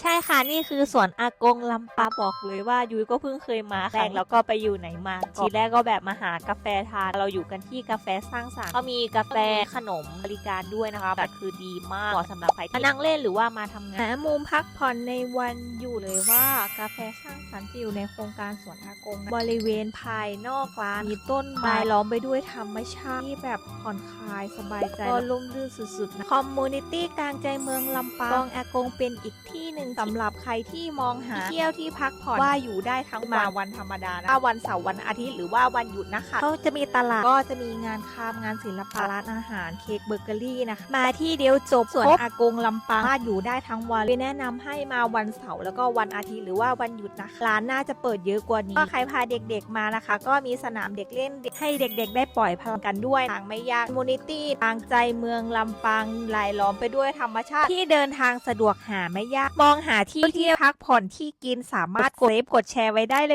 ใช่ค่ะนี่คือสวนอากงลำปาบอกเลยว่ายุ้ยก็เพิ่งเคยมาแรกแล้วก็ไปอยู่ไหนมาทีแรกก็แบบมาหากาแฟทานเราอยู่กันที่กาแฟสร้างสรรค์เขามีกาแฟขนมบริการด้วยนะคะแต่คือดีมากเหมาะสำหรับใครที่มานั่งเล่นหรือว่ามาทำงานหามุมพักผ่อนในวันอยู่เลยว่ากาแฟสร้างสรรค์จะอยู่ในโครงการสวนอากงนะบริเวณภายนอกร้านมีต้นไม้ล้อมไปด้วยธรรมชาติที่แบบผ่อนคลายสบายใจก็ร่มรื่นสุดๆนะคอมมูนิตี้กลางใจเมืองลำปางกองอากงเป็นอีกที่หนึ่งสำหรับใครที่มองหาเที่ยวที่พักผ่อนว่าอยู่ได้ทั้งมาวันธรรมดานะถ้าวันเสาร์วันอาทิตย์หรือว่าวันหยุดนะคะเขาจะมีตลาดก็จะมีงานคามงานศิลปะร้านอาหารเค้กเบเกอรี่นะคะมาที่เดียวจบส่วนอากงลำปางว่าอยู่ได้ทั้งวันเลยแนะนำให้มาวันเสาร์แล้วก็วันอาทิตย์หรือว่าวันหยุดนะคะร้านน่าจะเปิดเยอะกว่านี้ก็ใครพาเด็กๆมานะคะ ก็มีสนามเด็กเล่นให้เด็กๆ ได้ปล่อยพลังกันด้วยทางไม่ยากมูนิตี้ทางใจเมืองลำปางรายล้อมไปด้วยธรรมชาติที่เดินทางสะดวกหาไม่ยากมองหาที่เที่ยวพักผ่อนที่กินสามารถกดเซฟกดแชร์ไว้ได้เลย